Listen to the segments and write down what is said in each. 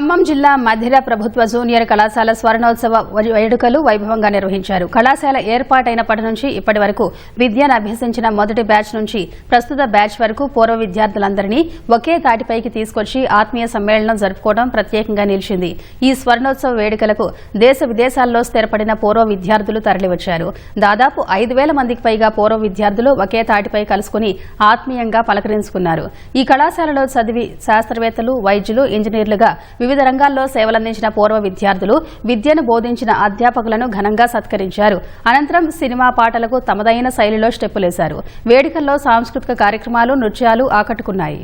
ఖమ్మం జిల్లా మధిర ప్రభుత్వ జూనియర్ కళాశాల స్వర్ణోత్సవ వేడుకలు వైభవంగా నిర్వహించారు. కళాశాల ఏర్పాటైనప్పటి నుంచి ఇప్పటి వరకు విద్యను అభ్యసించిన మొదటి బ్యాచ్ నుంచి ప్రస్తుత బ్యాచ్ వరకు పూర్వ విద్యార్థులందరినీ ఒకే తాటిపైకి తీసుకొచ్చి ఆత్మీయ సమ్మేళనం జరుపుకోవడం ప్రత్యేకంగా నిలిచింది. ఈ స్వర్ణోత్సవ వేడుకలకు దేశ విదేశాల్లో స్థిరపడిన పూర్వ విద్యార్థులు తరలివచ్చారు. దాదాపు ఐదు వేల మందికి పైగా పూర్వ విద్యార్థులు ఒకే తాటిపై కలుసుకుని ఆత్మీయంగా పలకరించుకున్నారు. ఈ కళాశాలలో చదివి శాస్త్రవేత్తలు వైద్యులు ఇంజనీర్లుగా వివిధ రంగాల్లో సేవలందించిన పూర్వ విద్యార్థులు విద్యను బోధించిన అధ్యాపకులను ఘనంగా సత్కరించారు. అనంతరం సినిమా పాటలకు తమదైన శైలిలో స్టెప్పులేశారు. వేడుకల్లో సాంస్కృతిక కార్యక్రమాలు నృత్యాలు ఆకట్టుకున్నాయి.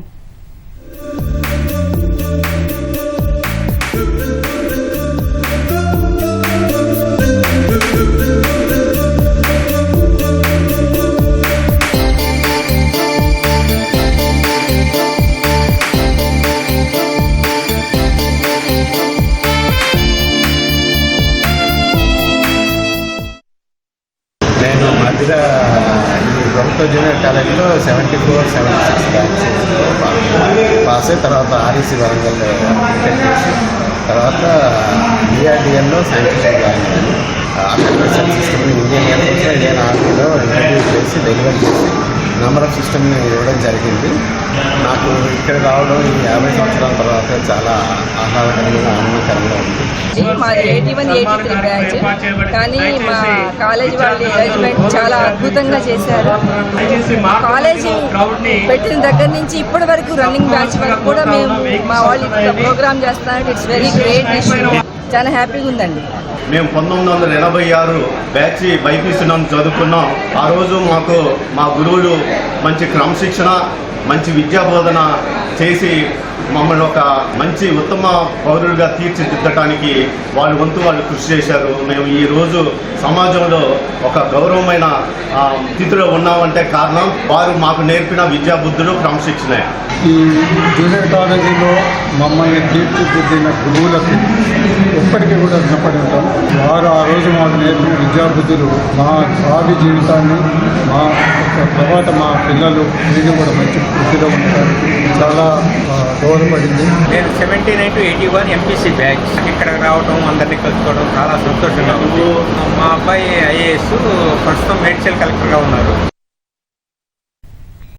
నేను మధ్య ఈ ప్రభుత్వ జూనియర్ కాలేజీలో seventy four seventy six batch pass అయ్యి తర్వాత ఆర్ఈసీ వరంగల్ తర్వాత డిఆర్డిఎల్లో సైంటిఫిక్ జాయిన్ అయ్యాను ఆర్టిఫిషియల్ సిస్టమ్ ఇండియన్ ఎయిర్ఫోర్స్లో ఇండియన్ ఆర్మీలో ఇంటర్వ్యూ చేసి డెలివరీ చేసి నెంబర్ ఆఫ్ సిస్టమ్ని ఇవ్వడం జరిగింది. నాకు ఇక్కడ రావడం ఈ యాభై సంవత్సరాల తర్వాత చాలా ఆహ్లాదకరంగా ఆనందకరంగా ఉంది. మాది eighty one eighty three batch కానీ మా కాలేజ్ వాళ్ళ అరేంజ్మెంట్ చాలా అద్భుతంగా చేశారు. కాలేజీ పెట్టిన దగ్గర నుంచి ఇప్పటి వరకు రన్నింగ్ బ్యాచ్ వరకు కూడా మేము మా వాళ్ళు ప్రోగ్రామ్ చేస్తున్నారు. ఇట్స్ వెరీ గ్రేట్ చాలా హ్యాపీగా ఉందండి. మేము పంతొమ్మిది వందల ఎనభై ఆరు బ్యాచ్ బైపీసీ నందు చదువుకున్నాం. ఆ రోజు మాకు మా గురువులు మంచి క్రమశిక్షణ మంచి విద్యా బోధన చేసి మమ్మల్ని ఒక మంచి ఉత్తమ పౌరులుగా తీర్చిదిద్దటానికి వాళ్ళు వంతు వాళ్ళు కృషి చేశారు. మేము ఈ రోజు సమాజంలో ఒక గౌరవమైన స్థితిలో ఉన్నామంటే కారణం వారు మాకు నేర్పిన విద్యా బుద్ధులు క్రమశిక్షణే. ఈ జూనియర్ కాలేజీలో మమ్మల్ని తీర్చిదిద్దిన గురువులకు ఎప్పటికీ కూడా రుణపడి ఉంటాం. వారు ఆ రోజు మాకు నేర్పిన విద్యాబుద్ధులు మా భావి జీవితాన్ని మా తర్వాత మా పిల్లలు మీరు కూడా మంచి స్థితిలో ఉంటారు చాలా దోహదపడింది నేను seventy nine to eighty one MPC batch ఇక్కడ రావడం అందరినీ కలుసుకోవడం చాలా సంతోషంగా ఉంది. మా అబ్బాయి ఐఏఎస్ ప్రస్తుతం మేడ్చల్ కలెక్టర్గా ఉన్నారు.